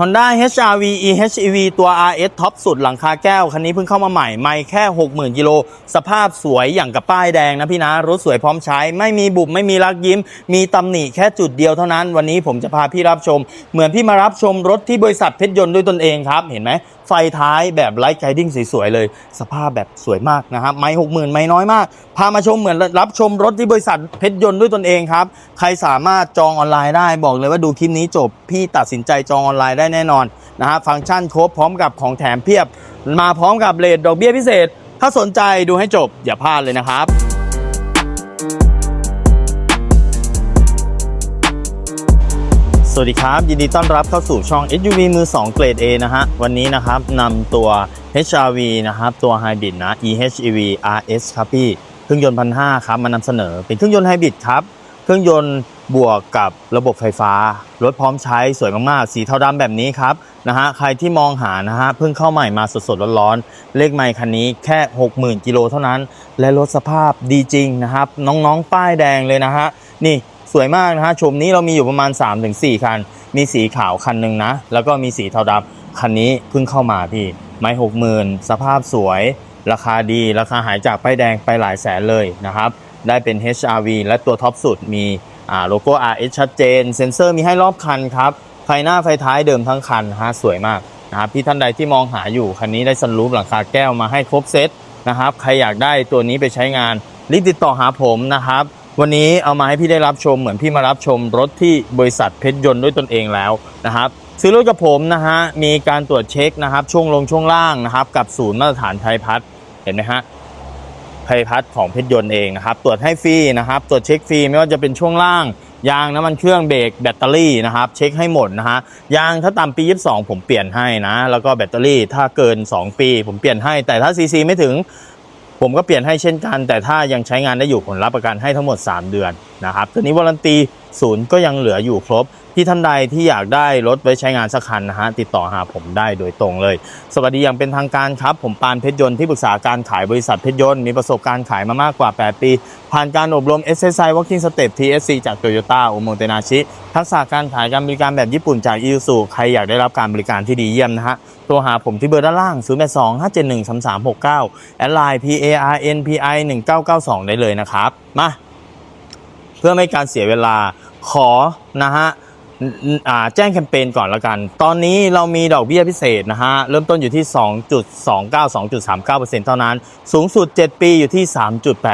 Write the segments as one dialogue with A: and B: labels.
A: Honda HR-V eHEV ตัว RS ท็อปสุดหลังคาแก้ว คันนี้เพิ่งเข้ามาใหม่ ไม่แค่ 60,000กิโล สภาพสวยอย่างกับป้ายแดงนะพี่นะ รถสวยพร้อมใช้ ไม่มีบุบ ไม่มีรักยิ้ม มีตำหนิแค่จุดเดียวเท่านั้น วันนี้ผมจะพาพี่รับชม เหมือนพี่มารับชมรถที่บริษัทเพชรยนต์ด้วยตนเองครับ เห็นไหม ไฟท้ายแบบไลท์ไกดิ้งสวยๆเลย สภาพแบบสวยมากนะครับไม่หกหมื่นไม่น้อยมาก พามาชมเหมือนรับชมรถที่บริษัทเพชรยนต์ด้วยตนเองครับ ใครสามารถจองออนไลน์ได้บอกเลยว่าดูคลิปนี้จบ พี่ตัดสินใจจองออนไลน์ได้แน่นอนนะฮะฟังก์ชันครบพร้อมกับของแถมเพียบ มาพร้อมกับเลทดอกเบี้ยพิเศษ ถ้าสนใจดูให้จบอย่าพลาดเลยนะครับ วัสดีครับ ยินดีต้อนรับเข้าสู่ช่อง SUV มือ 2 เกรด A นะฮะ วันนี้นะครับนำตัว HRV นะครับ ตัว Hybrid นะ eHEV RS ครับพี่ เครื่องยนต์พันห้าครับมานำเสนอ เป็นเครื่องยนต์ไฮบริดครับ เครื่องยนต์บวกกับระบบไฟฟ้า รถพร้อมใช้สวยมาก ๆ สีเทาดำแบบนี้ครับนะฮะใครที่มองหานะฮะเพิ่งเข้าใหม่มาสดๆร้อนๆเลขไมค์คันนี้แค่ 60,000กิโลเท่านั้น และรถสภาพดีจริงนะครับ น้องๆป้ายแดงเลยนะฮะนี่ สวยมากนะฮะชมนี้เรามีอยู่ประมาณ 3-4 คัน มีสีขาวคันหนึ่งนะ แล้วก็มีสีเทาดำคันนี้เพิ่งเข้ามาพี่ ไม่หกหมื่นสภาพสวย ราคาดี ราคาหายจากป้ายแดงไปหลายแสนเลยนะครับ ได้เป็น HRV และตัวท็อปสุดมีอ่าโลโก้ RS ชัดเจน เซ็นเซอร์มีให้รอบคันครับ ไฟหน้าไฟท้ายเดิมทั้งคันฮะสวยมากนะครับพี่ท่านใดที่มองหาอยู่ คันนี้ได้ซันรูฟหลังคาแก้วมาให้ครบเซตนะครับ ใครอยากได้ตัวนี้ไปใช้งานรีบติดต่อหาผมนะครับ วันนี้เอามาให้พี่ได้รับชมเหมือนพี่มารับชมรถที่บริษัทเพชรยนต์ด้วยตนเองแล้วนะครับซื้อรถกับผมนะฮะมีการตรวจเช็คนะครับ ช่วงลงช่วงล่างนะครับ กับศูนย์มาตรฐานไทยพัฒน์เห็นไหมฮะไทยพัฒน์ของเพชรยนต์เองนะครับ ตรวจให้ฟรีนะครับตรวจเช็คฟรีไม่ว่าจะเป็นช่วงล่างยางน้ำมันเครื่องเบรกแบตเตอรี่นะครับเช็คให้หมดนะฮะยางถ้าต่ำปี 22 ผมเปลี่ยนให้นะ แล้วก็แบตเตอรี่ถ้าเกิน 2 ปี ผมเปลี่ยนให้ แต่ถ้าซีซีไม่ถึง ผมก็เปลี่ยนให้เช่นกัน แต่ถ้ายังใช้งานได้อยู่ผลรับประกันให้ทั้งหมด 3 เดือนนะครับตอนี้วอรันตีศูนย์ก็ยังเหลืออยู่ครบ ที่ท่านใดที่อยากได้รถไว้ใช้งานสักคันนะฮะติดต่อหาผมได้โดยตรงเลย สวัสดีอย่างเป็นทางการครับ ผมปานเพชรยนต์ที่ปรึกษาการขายบริษัทเพชรยนต์มีประสบการณ์ขายมามากกว่า 8 ปี ผ่านการอบรม SSI Working Step TSC จาก Toyota โอโมเตนาชิ ทักษะการขายการบริการแบบญี่ปุ่นจาก i ิ s u ใครอยากได้รับการบริการที่ดีเยี่ยมนะฮะโทรหาผมที่เบอร์ด้านล่าง 0 8 2 5 7 1 3 3 6 9แอดไลน์ P A R N P I 1992 ได้เลยนะครับ มา เพื่อไม่การเสียเวลาขอนะฮะ แจ้งแคมเปญก่อนละกัน ตอนนี้เรามีดอกเบี้ยพิเศษนะฮะ เริ่มต้นอยู่ที่ 2.29 2.39%เท่านั้น สูงสุด 7 ปีอยู่ที่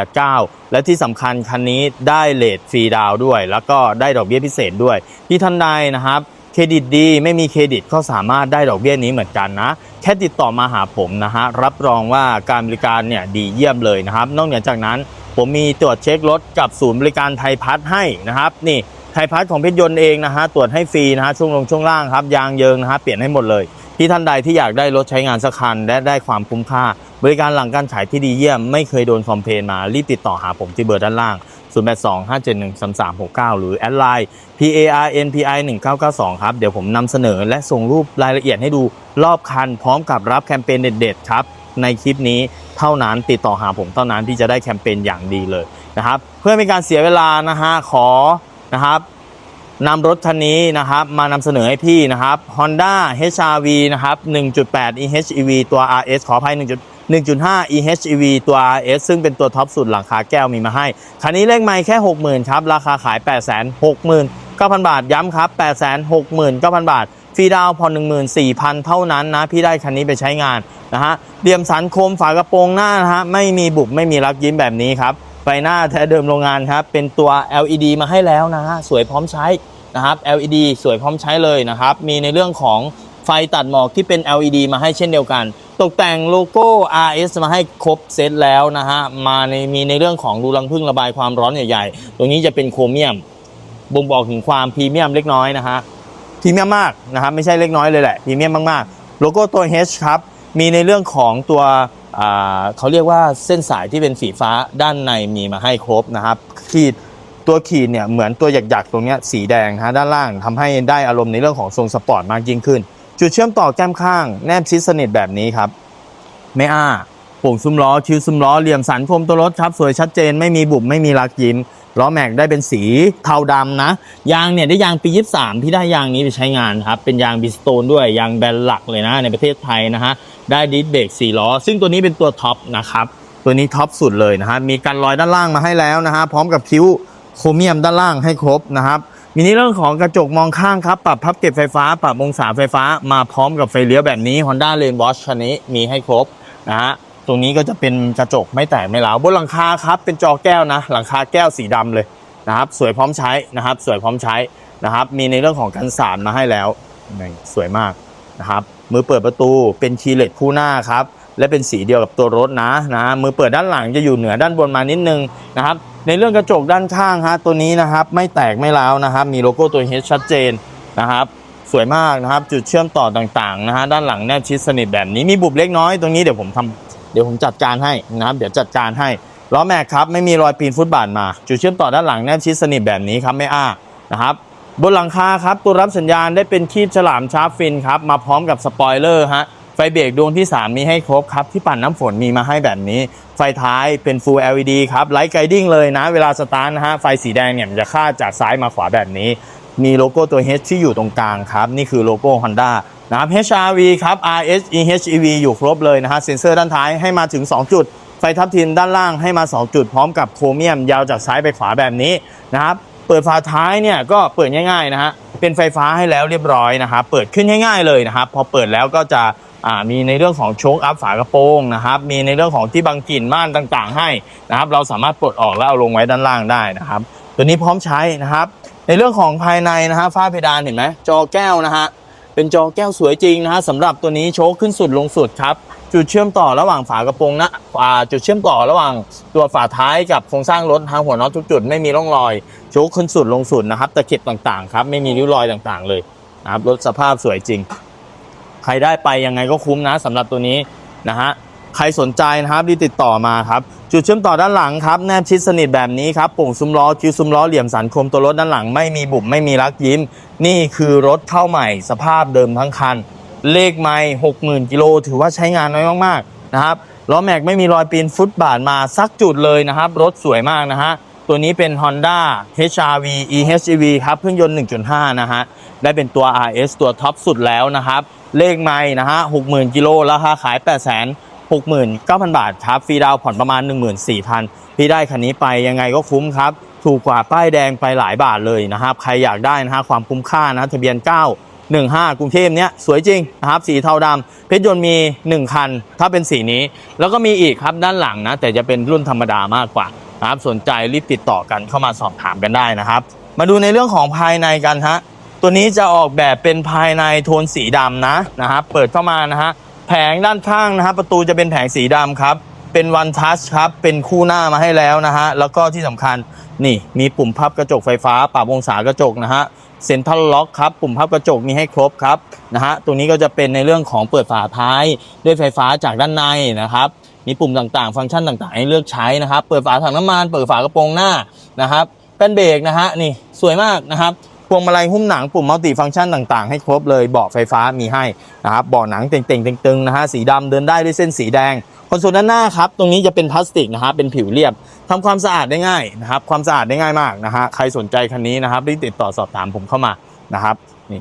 A: 3.89 และที่สำคัญคันนี้ได้เลทฟรีดาวด้วย แล้วก็ได้ดอกเบี้ยพิเศษด้วย ที่ท่านใดนะครับเครดิตดีไม่มีเครดิตก็สามารถได้ดอกเบี้ยนี้เหมือนกันนะ แค่ติดต่อมาหาผมนะฮะ รับรองว่าการบริการเนี่ยดีเยี่ยมเลยนะครับ นอกจากนั้นผมมีตรวจเช็ครถกับศูนย์บริการไทยพัฒน์ให้นะครับนี่ ไทยพัฒน์ของเพชรยนต์เองนะฮะตรวจให้ฟรีนะฮะช่วงลงช่วงล่างครับยางเยิงนะฮะเปลี่ยนให้หมดเลย ที่ท่านใดที่อยากได้รถใช้งานสักคัน และได้ความคุ้มค่า บริการหลังการขายที่ดีเยี่ยม ไม่เคยโดนคอมเพลนมารีบติดต่อหาผมที่เบอร์ด้านล่าง0 8 2 5 7 1 3 3 6 9 หรือแอดไลน์ P A R N P I 1992ครับ เดี๋ยวผมนำเสนอและส่งรูปรายละเอียดให้ดูรอบคัน พร้อมกับรับแคมเปญเด็ดๆครับ ในคลิปนี้เท่านั้นติดต่อหาผมเท่านั้นที่จะได้แคมเปญอย่างดีเลยนะครับ เพื่อไม่ให้การเสียเวลานะฮะขอ นะครับนำรถคันนี้นะครับมานำเสนอให้พี่นะครับ Honda HR-V นะครับ1.8 eHEV ตัว RS ขออภัย 1.5ehev ตัว RS ซึ่งเป็นตัวท็อปสุดหลังคาแก้วมีมาให้ คันนี้เลขไม่แค่ 60,000 ครับ ราคาขาย 869,000 บาท ย้ำครับ 869,000 บาท ฟรีดาวน์ผ่อน14,000 เท่านั้นนะ พี่ได้คันนี้ไปใช้งานนะฮะเดียมสันคมฝากระโปรงหน้านะฮะไม่มีบุบไม่มีรักยิ้มแบบนี้ครับ ไฟหน้าแท้เดิมโรงงานครับเป็นตัว LED มาให้แล้วนะฮะสวยพร้อมใช้นะครับ LED สวยพร้อมใช้เลยนะครับ มีในเรื่องของไฟตัดหมอกที่เป็น LED มาให้เช่นเดียวกัน ตกแต่งโลโก้ RS มาให้ครบเซตแล้วนะฮะมาในมีในเรื่องของรูรังพึ่งระบายความร้อนใหญ่ๆ ตรงนี้จะเป็นโครเมียมบ่งบอกถึงความพรีเมียมเล็กน้อยนะฮะพรีเมียมมากนะครับไม่ใช่เล็กน้อยเลยแหละพรีเมียมมากๆ โลโก้ตัว H ครับ มีในเรื่องของตัวเขาเรียกว่าเส้นสายที่เป็นสีฟ้าด้านในมีมาให้ครบนะครับขีดตัวขีดเนี่ยเหมือนตัวหยักๆตรงเนี้ยสีแดงฮะด้านล่างทำให้ได้อารมณ์ในเรื่องของทรงสปอร์ตมากยิ่งขึ้น จุดเชื่อมต่อแก้มข้างแนบชิดสนิทแบบนี้ครับ ไม่อ้าโป่งซุ้มล้อคิ้วซุ้มล้อเหลี่ยมสันคมตัวรถครับ สวยชัดเจนไม่มีบุบไม่มีรักยิ้ม ล้อแม็กได้เป็นสีเทาดำนะ ยางเนี่ยได้ยางปี 23 ที่ได้ยางนี้ไปใช้งานครับ เป็นยางบิสโตนด้วยยางแบรนด์หลักเลยนะในประเทศไทยนะฮะ ได้ดิสเบรก4ล้อ ซึ่งตัวนี้เป็นตัวท็อปนะครับ ตัวนี้ท็อปสุดเลยนะฮะ มีกันรอยด้านล่างมาให้แล้วนะฮะ พร้อมกับคิ้วโครเมียมด้านล่างให้ครบนะครับ มีในเรื่องของกระจกมองข้างครับ ปรับพับเก็บไฟฟ้า ปรับองศาไฟฟ้า มาพร้อมกับไฟเลี้ยวแบบนี้ Honda Lane Watch คันนี้มีให้ครบนะฮะ ตรงนี้ก็จะเป็นกระจกไม่แตกไม่ร้าวบนหลังคาครับ เป็นจอแก้วนะ หลังคาแก้วสีดำเลยนะครับ สวยพร้อมใช้นะครับ สวยพร้อมใช้นะครับ มีในเรื่องของกันสาดมาให้แล้วสวยมากนะครับ มือเปิดประตูเป็นคีย์เลสคู่หน้าครับ และเป็นสีเดียวกับตัวรถนะนะ มือเปิดด้านหลังจะอยู่เหนือด้านบนมานิดนึงนะครับ ในเรื่องกระจกด้านข้างฮะตัวนี้นะครับ ไม่แตกไม่ร้าวนะครับ มีโลโก้ตัว H ชัดเจนนะครับสวยมากนะครับ จุดเชื่อมต่อต่างๆนะฮะด้านหลังแนบชิดสนิทแบบนี้มีบุบเล็กน้อยตรงนี้เดี๋ยวผมทำ เดี๋ยวผมจัดการให้นะครับเดี๋ยวจัดการให้ล้อแม็กครับไม่มีรอยปีนฟุตบาทมาจุดเชื่อมต่อด้านหลังแนบชิดสนิทแบบนี้ครับไม่อ้านะครับบนหลังคาครับตัวรับสัญญาณได้เป็นคีบฉลามชาร์ปฟินครับมาพร้อมกับสปอยเลอร์ฮะไฟเบรกดวงที่ 3 มีให้ครบครับที่ปั่นน้ำฝนมีมาให้แบบนี้ ไฟท้ายเป็น Full LED ครับไลท์ไกดิ้งเลยนะ เวลาสตาร์ทนะฮะไฟสีแดงเนี่ยจะค่าดจากซ้ายมาขวาแบบนี้ มีโลโก้ตัว H ที่อยู่ตรงกลางครับ นี่คือโลโก้ Honda นะครับ HRV ครับ RS EHEV อยู่ครบเลยนะฮะเซ็นเซอร์ด้านท้ายให้มาถึง 2 จุด ไฟทับทิมด้านล่างให้มา 2 จุดพร้อมกับโครเมียมยาวจากซ้ายไปขวาแบบนี้นะครับเปิดฝาท้ายเนี่ยก็เปิดง่ายๆนะฮะเป็นไฟฟ้าให้แล้วเรียบร้อยนะครับเปิดขึ้นง่ายๆเลยนะครับพอเปิดแล้วก็จะมีในเรื่องของโชคอัพฝากระโปรงนะครับ มีในเรื่องของที่บังกลิ่นม่านต่างๆ ให้นะครับ เราสามารถปลดออกแล้วเอาลงไว้ด้านล่างได้นะครับ ตัวนี้พร้อมใช้นะครับ ในเรื่องของภายในนะฮะฝ้าเพดานเห็นไหมจอแก้วนะฮะ เป็นจอแก้วสวยจริงนะฮะสำหรับตัวนี้โชคขึ้นสุดลงสุดครับจุดเชื่อมต่อระหว่างฝากระโปรงนะอ่าจุดเชื่อมต่อระหว่างตัวฝาท้ายกับโครงสร้างรถทางหัวน็อตทุกจุดไม่มีร่องรอยโชคขึ้นสุดลงสุดนะครับตะเข็บต่างๆครับไม่มีริ้วรอยต่างๆเลยนะครับรถสภาพสวยจริง ใครได้ไปยังไงก็คุ้มนะสำหรับตัวนี้นะฮะ ใครสนใจนะครับรีติดต่อมาครับ จุดเชื่อมต่อด้านหลังครับแนบชิดสนิทแบบนี้ครับโป่งซุ้มล้อคิ้วซุ้มล้อเหลี่ยมสันคมตัวรถด้านหลังไม่มีบุบไม่มีรักยิ้ม นี่คือรถเข้าใหม่ สภาพเดิมทั้งคัน เลขไม่หกหมื่นกิโลถือว่าใช้งานน้อยมากๆนะครับล้อแม็กไม่มีรอยปีนฟุตบาทมาสักจุดเลยนะครับ รถสวยมากนะฮะตัวนี้เป็น Honda HRV EHEV ครับเครื่องยนต์ 1.5 นะฮะ ได้เป็นตัว RS ตัวท็อปสุดแล้วนะครับ เลขไม่นะฮะ 60,000 กิโล ราคาขาย8 6 9 0 0 69,000 บาทครับฟรีดาวผ่อนประมาณ 14,000 พี่ได้คันนี้ไปยังไงก็คุ้มครับ ถูกกว่าป้ายแดงไปหลายบาทเลยนะครับใครอยากได้นะฮะความคุ้มค่านะทะเบียน 915 กรุงเทพเนี้ยสวยจริงนะครับสีเทาดำเพชรยนต์มี 1 คัน ถ้าเป็นสีนี้ แล้วก็มีอีกครับด้านหลังนะ แต่จะเป็นรุ่นธรรมดามากกว่านะครับสนใจรีบติดต่อกันเข้ามาสอบถามกันได้นะครับ มาดูในเรื่องของภายในกันฮะตัวนี้จะออกแบบเป็นภายในโทนสีดำนะนะครับเปิดเข้ามานะฮะ แผงด้านข้างนะฮะประตูจะเป็นแผงสีดำครับ เป็นวันทัชครับ เป็นคู่หน้ามาให้แล้วนะฮะ แล้วก็ที่สำคัญนี่มีปุ่มพับกระจกไฟฟ้าปรับองศากระจกนะฮะเซ็นทรัลล็อกครับ ปุ่มพับกระจกมีให้ครบครับนะฮะตรงนี้ก็จะเป็นในเรื่องของเปิดฝาท้ายด้วยไฟฟ้าจากด้านในนะครับ มีปุ่มต่างๆ ฟังก์ชันต่างๆ ให้เลือกใช้นะครับ เปิดฝาถังน้ำมัน เปิดฝากระโปรงหน้านะครับแป้นเบรกนะฮะนี่สวยมากนะครับ พวงมาลัยหุ้มหนังปุ่มมัลติฟังก์ชันต่างๆ ให้ครบเลยเบาะไฟฟ้ามีให้นะครับเบาะหนังเต่งๆตึงๆนะฮะสีดำเดินได้ด้วยเส้นสีแดงคอนโซลด้านหน้าครับตรงนี้จะเป็นพลาสติกนะฮะเป็นผิวเรียบทำความสะอาดได้ง่ายนะครับความสะอาดได้ง่ายมากนะฮะใครสนใจคันนี้นะครับรีบติดต่อสอบถามผมเข้ามานะครับนี่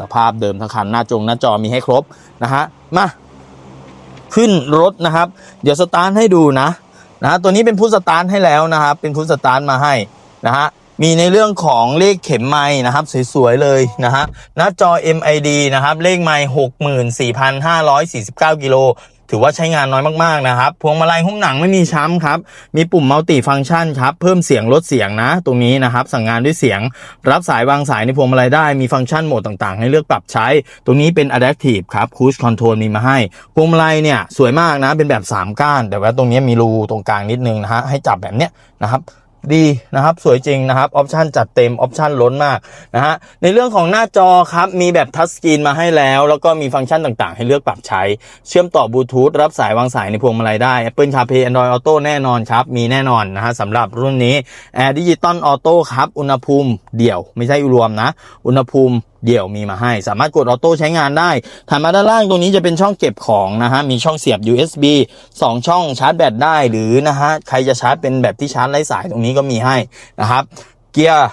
A: สภาพเดิมทั้งคันหน้าจงหน้าจอมีให้ครบนะฮะมาขึ้นรถนะครับ เดี๋ยวสตาร์ทให้ดูนะนะฮะตัวนี้เป็นพุทสตาร์ทให้แล้วนะครับ เป็นพุทสตาร์ทมาให้นะฮะ มีในเรื่องของเลขเข็มไม้นะครับ สวยๆเลยนะฮะหน้าจอ MID นะครับ เลขไม้64,549 กิโลถือว่าใช้งานน้อยมากๆนะครับ พวงมาลัยหุ้มหนังไม่มีช้ำครับ มีปุ่มมัลติฟังก์ชันครับ เพิ่มเสียงลดเสียงนะ ตรงนี้นะครับ สั่งงานด้วยเสียง รับสายวางสายในพวงมาลัยได้ มีฟังก์ชันโหมดต่างๆ ให้เลือกปรับใช้ ตรงนี้เป็น Adaptive ครับ Cruise Control มีมาให้ พวงมาลัยเนี่ยสวยมากนะ เป็นแบบ 3 ก้าน แต่ว่าตรงนี้มีรูตรงกลางนิดนึงนะฮะ ให้จับแบบเนี้ยนะครับ ดีนะครับสวยจริงนะครับออปชันจัดเต็มออปชันล้นมากนะฮะในเรื่องของหน้าจอครับมีแบบทัชสกรีนมาให้แล้ว แล้วก็มีฟังก์ชันต่างๆ ให้เลือกปรับใช้ เชื่อมต่อบลูทูธรับสายวางสายในพวงมาลัยได้ Apple CarPlay Android Auto แน่นอนครับ มีแน่นอนนะฮะสำหรับรุ่นนี้ Air Digital Auto ครับ อุณหภูมิเดี่ยวไม่ใช่รวมนะ อุณหภูมิเดี่ยวมีมาให้ สามารถกดออโต้ใช้งานได้ถัดมาด้านล่างตรงนี้จะเป็นช่องเก็บของนะฮะ มีช่องเสียบ USB 2 ช่องชาร์จแบตได้หรือนะฮะ ใครจะชาร์จเป็นแบบที่ชาร์จไร้สายตรงนี้ก็มีให้นะครับ เกียร์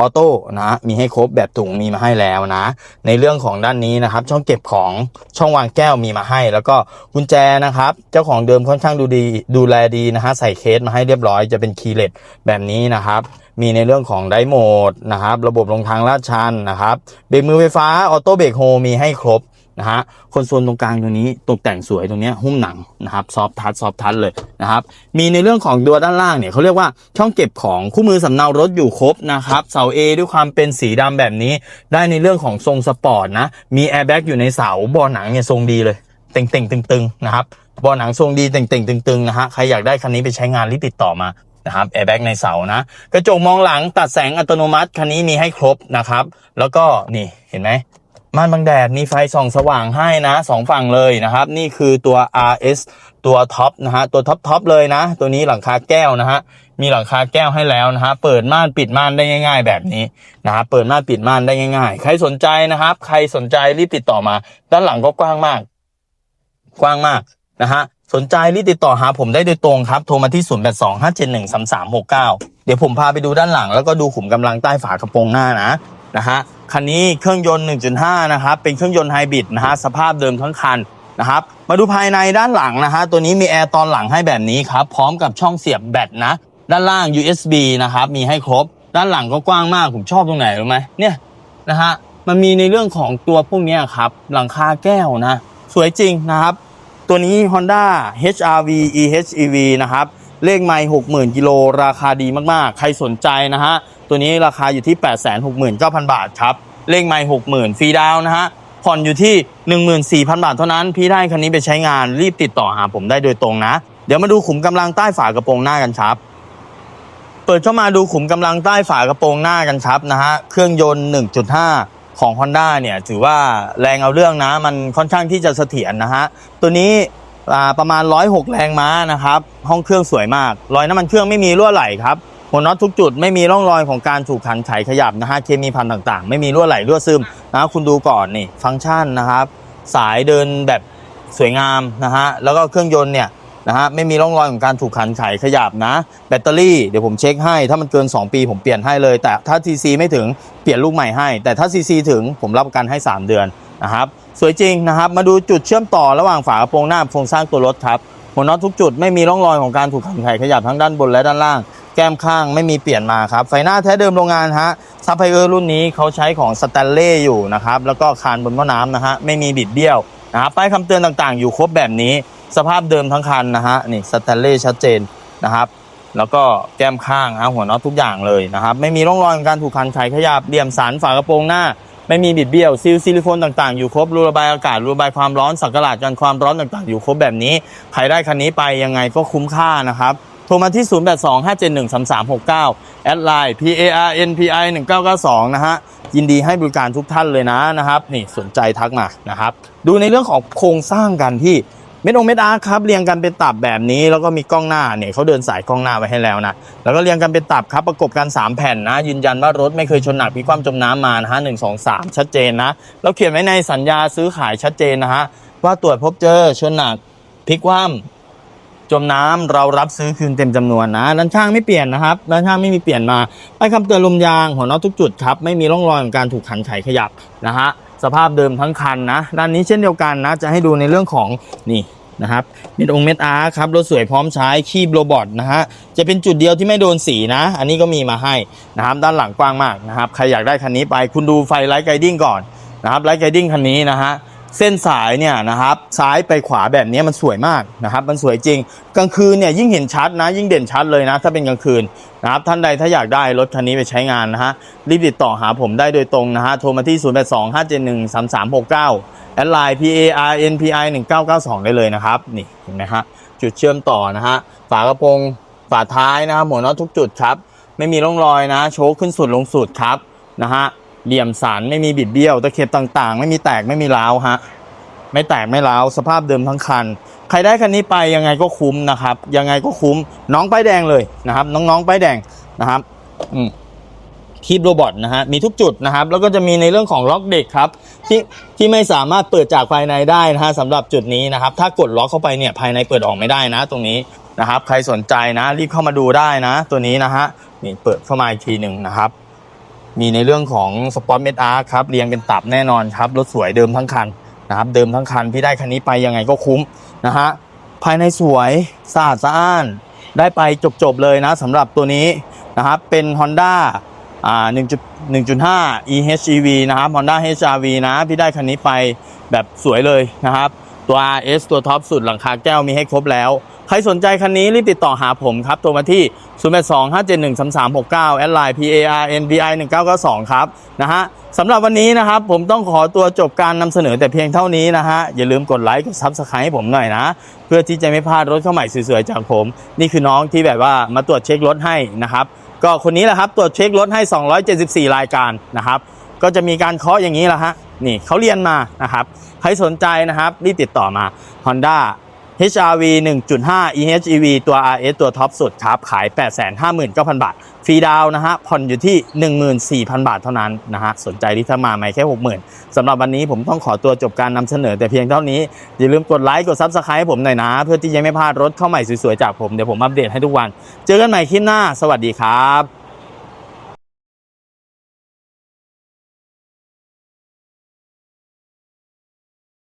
A: ออโต้นะมีให้ครบแบบถุงมีมาให้แล้วนะ ในเรื่องของด้านนี้นะครับ ช่องเก็บของช่องวางแก้วมีมาให้ แล้วก็กุญแจนะครับ เจ้าของเดิมค่อนข้างดูดีดูแลดีนะฮะใส่เคสมาให้เรียบร้อยจะเป็นคีย์เลสแบบนี้นะครับ มีในเรื่องของไดโหมดนะครับ ระบบลงทางลาดชันนะครับเบรกมือไฟฟ้าออโต้เบรกโฮมีให้ครบ นะฮะคอนโซลตรงกลางตัวนี้ตกแต่งสวยตรงนี้หุ้มหนังนะครับซอฟทัชซอฟทัชเลยนะครับมีในเรื่องของตัวด้านล่างเนี่ยเขาเรียกว่าช่องเก็บของคู่มือสำเนารถอยู่ครบนะครับเสา A ด้วยความเป็นสีดำแบบนี้ ได้ในเรื่องของทรงสปอร์ตนะมีแอร์แบ็กอยู่ในเสาบาะหนังเนี่ยทรงดีเลยเต่งเต่งๆตึงๆนะครับบาะหนังทรงดีเต่งเต่งๆตึงๆนะฮะใครอยากได้คันนี้ไปใช้งานรีบติดต่อมานะครับแอร์แบ็กในเสานะกระจกมองหลังตัดแสงอัตโนมัติคันนี้มีให้ครบนะครับ แล้วก็นี่เห็นไหม ม่านบังแดดมีไฟส่องสว่างให้นะสองฝั่งเลยนะครับ นี่คือตัว RS ตัวท็อปนะฮะตัวท็อปท็อปเลยนะ ตัวนี้หลังคาแก้วนะฮะมีหลังคาแก้วให้แล้วนะฮะเปิดม่านปิดม่านได้ง่าย ๆ แบบนี้นะครับเปิดม่านปิดม่านได้ง่าย ๆ ใครสนใจนะครับ ใครสนใจรีบติดต่อมา ด้านหลังก็กว้างมาก กว้างมากนะฮะสนใจรีบติดต่อหาผมได้โดยตรงครับ โทรมาที่ 0 8 2 5 7 1 3 3 6 9 เดี๋ยวผมพาไปดูด้านหลัง แล้วก็ดูขุมกำลังใต้ฝากระโปรงหน้านะ นะฮะคันนี้เครื่องยนต์ 1.5 นะครับ เป็นเครื่องยนต์ไฮบริดนะฮะสภาพเดิมทั้งคันนะครับ มาดูภายในด้านหลังนะฮะตัวนี้มีแอร์ตอนหลังให้แบบนี้ครับ พร้อมกับช่องเสียบแบตนะ ด้านล่าง USB นะครับ มีให้ครบ ด้านหลังก็กว้างมาก ผมชอบตรงไหนรู้ไหมเนี่ยนะฮะมันมีในเรื่องของตัวพวกเนี้ยครับหลังคาแก้วนะ สวยจริงนะครับ ตัวนี้ Honda HRV EHEV นะครับเลขไม่60,000กิโลราคาดีมากๆ ใครสนใจนะฮะ ตัวนี้ราคาอยู่ที่ 869,000 บาทครับ เลขไม่60,000 ฟรีดาวนะฮะ ผ่อนอยู่ที่ 14,000 บาทเท่านั้น พี่ได้คันนี้ไปใช้งานรีบติดต่อหาผมได้โดยตรงนะ เดี๋ยวมาดูขุมกำลังใต้ฝากระโปรงหน้ากันครับ เปิดเข้ามาดูขุมกำลังใต้ฝากระโปรงหน้ากันครับนะฮะ เครื่องยนต์ 1.5ของ Honda เนี่ยถือว่าแรงเอาเรื่องนะ มันค่อนข้างที่จะเสถียรนะฮะ ตัวนี้ประมาณ 106 แรงม้านะครับ ห้องเครื่องสวยมาก รอยน้ำมันเครื่องไม่มีรั่วไหลครับ หัวน็อตทุกจุดไม่มีร่องรอยของการถูกขันไขขยับนะฮะเคมีพันต่างๆ ไม่มีรั่วไหลรั่วซึมนะคุณดูก่อนนี่ฟังก์ชันนะครับ สายเดินแบบสวยงามนะฮะแล้วก็เครื่องยนต์เนี่ยนะฮะไม่มีร่องรอยของการถูกขันไขขยับนะ แบตเตอรี่เดี๋ยวผมเช็คให้ ถ้ามันเกิน 2 ปีผมเปลี่ยนให้เลย แต่ถ้า TC ไม่ถึงเปลี่ยนลูกใหม่ให้ แต่ถ้า CC ถึงผมรับประกันให้ 3 เดือนนะครับสวยจริงนะครับมาดูจุดเชื่อมต่อระหว่างฝากระโปรงหน้าโครงสร้างตัวรถครับหัวน็อตทุกจุดไม่มีร่องรอยของการถูกขันไขขยับทั้งด้านบนและด้านล่าง แก้มข้างไม่มีเปลี่ยนมาครับ ไฟหน้าแท้เดิมโรงงานฮะซัพพลายเออร์รุ่นนี้เขาใช้ของสแตนเล่อยู่นะครับ แล้วก็คานบนหม้อน้ำนะฮะไม่มีบิดเบี้ยวนะครับป้ายคำเตือนต่างๆ อยู่ครบแบบนี้ สภาพเดิมทั้งคันนะฮะนี่สแตนเล่ชัดเจนนะครับแล้วก็แก้มข้างฮะหัวน็อตทุกอย่างเลยนะครับ ไม่มีร่องรอยของการถูกคันไขขยับเหลี่ยมสันฝากระโปรงหน้า ไม่มีบิดเบี้ยวซีลซิลิโคนต่างๆ อยู่ครบรูระบายอากาศรูระบายความร้อนสังกะหลาดกันความร้อนต่างๆ อยู่ครบแบบนี้ใครได้คันนี้ไปยังไงก็คุ้มค่านะครับ โทรมาที่ 0825713369 แอดไลน์ PARNPI 1992 นะฮะ ยินดีให้บริการทุกท่านเลยนะนะครับ นี่สนใจทักมานะครับ ดูในเรื่องของโครงสร้างกันที่เม็ดองเม็ดอาร์ครับเรียงกันเป็นตับแบบนี้ แล้วก็มีกล้องหน้าเนี่ยเขาเดินสายกล้องหน้าไว้ให้แล้วนะแล้วก็เรียงกันเป็นตับครับประกบกัน 3 แผ่นนะ ยืนยันว่ารถไม่เคยชนหนักพลิกคว่ำจมน้ำมานะฮะหนึ่งสองสามชัดเจนนะแล้วเขียนไว้ในสัญญาซื้อขายชัดเจนนะฮะว่าตรวจพบเจอชนหนักพลิกคว่ำ จมน้ำเรารับซื้อคืนเต็มจำนวนนะด้านข้างไม่เปลี่ยนนะครับด้านข้างไม่มีเปลี่ยนมาป้ายคำเตือนลมยางหัวน็อตทุกจุดครับไม่มีร่องรอยของการถูกขันไขขยับนะฮะสภาพเดิมทั้งคันนะด้านนี้เช่นเดียวกันนะ จะให้ดูในเรื่องของนี่นะครับเม็ดองค์เม็ดอาร์ครับรถสวยพร้อมใช้คีบโรบอทนะฮะจะเป็นจุดเดียวที่ไม่โดนสีนะ อันนี้ก็มีมาให้นะครับด้านหลังกว้างมากนะครับใครอยากได้คันนี้ไปคุณดูไฟไลท์ไกดิ้งก่อนนะครับไลท์ไกดิ้งคันนี้นะฮะ เส้นสายเนี่ยนะครับซ้ายไปขวาแบบนี้มันสวยมากนะครับ มันสวยจริง กลางคืนเนี่ยยิ่งเห็นชัดนะ ยิ่งเด่นชัดเลยนะ ถ้าเป็นกลางคืนนะครับท่านใดถ้าอยากได้รถคันนี้ไปใช้งานนะฮะรีบติดต่อหาผมได้โดยตรงนะฮะโทรมาที่ 0 8 2 5 7 1 3 3 6 9 แอดไลน์ P A R N P I 1992 ได้เลยนะครับ นี่เห็นไหมฮะจุดเชื่อมต่อนะฮะฝากระโปรงฝาท้ายนะครับหัวน็อตทุกจุดครับ ไม่มีร่องรอยนะ โชคขึ้นสุดลงสุดครับนะฮะ เหลี่ยมสันไม่มีบิดเบี้ยว ตะเข็บต่างๆ ไม่มีแตกไม่มีร้าวฮะไม่แตกไม่ร้าวสภาพเดิมทั้งคัน ใครได้คันนี้ไปยังไงก็คุ้มนะครับ ยังไงก็คุ้มน้องป้ายแดงเลยนะครับ น้องๆป้ายแดงนะครับอืมคีบโรบอทนะฮะมีทุกจุดนะครับ แล้วก็จะมีในเรื่องของล็อกเด็กครับที่ที่ไม่สามารถเปิดจากภายในได้นะฮะสำหรับจุดนี้นะครับ ถ้ากดล็อกเข้าไปเนี่ยภายในเปิดออกไม่ได้นะ ตรงนี้นะครับ ใครสนใจนะ รีบเข้ามาดูได้นะ ตัวนี้นะฮะนี่เปิดเข้ามาอีกทีหนึ่งนะครับ มีในเรื่องของสปอร์ตเมดอาร์ครับเรียงเป็นตับแน่นอนครับรถสวยเดิมทั้งคันนะครับเดิมทั้งคันพี่ได้คันนี้ไปยังไงก็คุ้มนะฮะภายในสวยสะอาดสะอ้าน ได้ไปจบๆเลยนะสำหรับตัวนี้นะครับเป็น Honda อ่า1.1.5 EHEV นะครับ Honda HR-V นะพี่ได้คันนี้ไปแบบสวยเลยนะครับ ตัว RS ตัวท็อปสุดหลังคาแก้วมีให้ครบแล้ว ใครสนใจคันนี้รีบติดต่อหาผมครับ ตัวมาที่ 0825713369 แอดไลน์ PARNBI 1992 ครับนะฮะสำหรับวันนี้นะครับ ผมต้องขอตัวจบการนำเสนอแต่เพียงเท่านี้นะฮะ อย่าลืมกดไลค์กด Subscribe ให้ผมหน่อยนะ เพื่อที่จะไม่พลาดรถเข้าใหม่สวยๆจากผม นี่คือน้องที่แบบว่ามาตรวจเช็ครถให้นะครับ ก็คนนี้แหละครับตรวจเช็ครถให้ 274 รายการนะครับก็จะมีการเคาะอย่างนี้แหละฮะ นี่เขาเรียนมานะครับ ใครสนใจนะครับ รีบติดต่อมา Honda HRV 1.5 EHEV ตัว RS ตัวท็อปสุดครับขาย 859,000 บาท ฟรีดาวนะฮะ ผ่อนอยู่ที่ 14,000 บาทเท่านั้นนะฮะ สนใจที่ถ้ามาไม่แค่ 60,000สำหรับวันนี้ผมต้องขอตัวจบการนำเสนอแต่เพียงเท่านี้ อย่าลืมกดไลค์ กด Subscribe ให้ผมหน่อยนะ เพื่อที่จะไม่พลาดรถเข้าใหม่สวยๆ จากผม เดี๋ยวผมอัปเดตให้ทุกวัน เจอกันใหม่คลิปหน้า สวัสดีครับ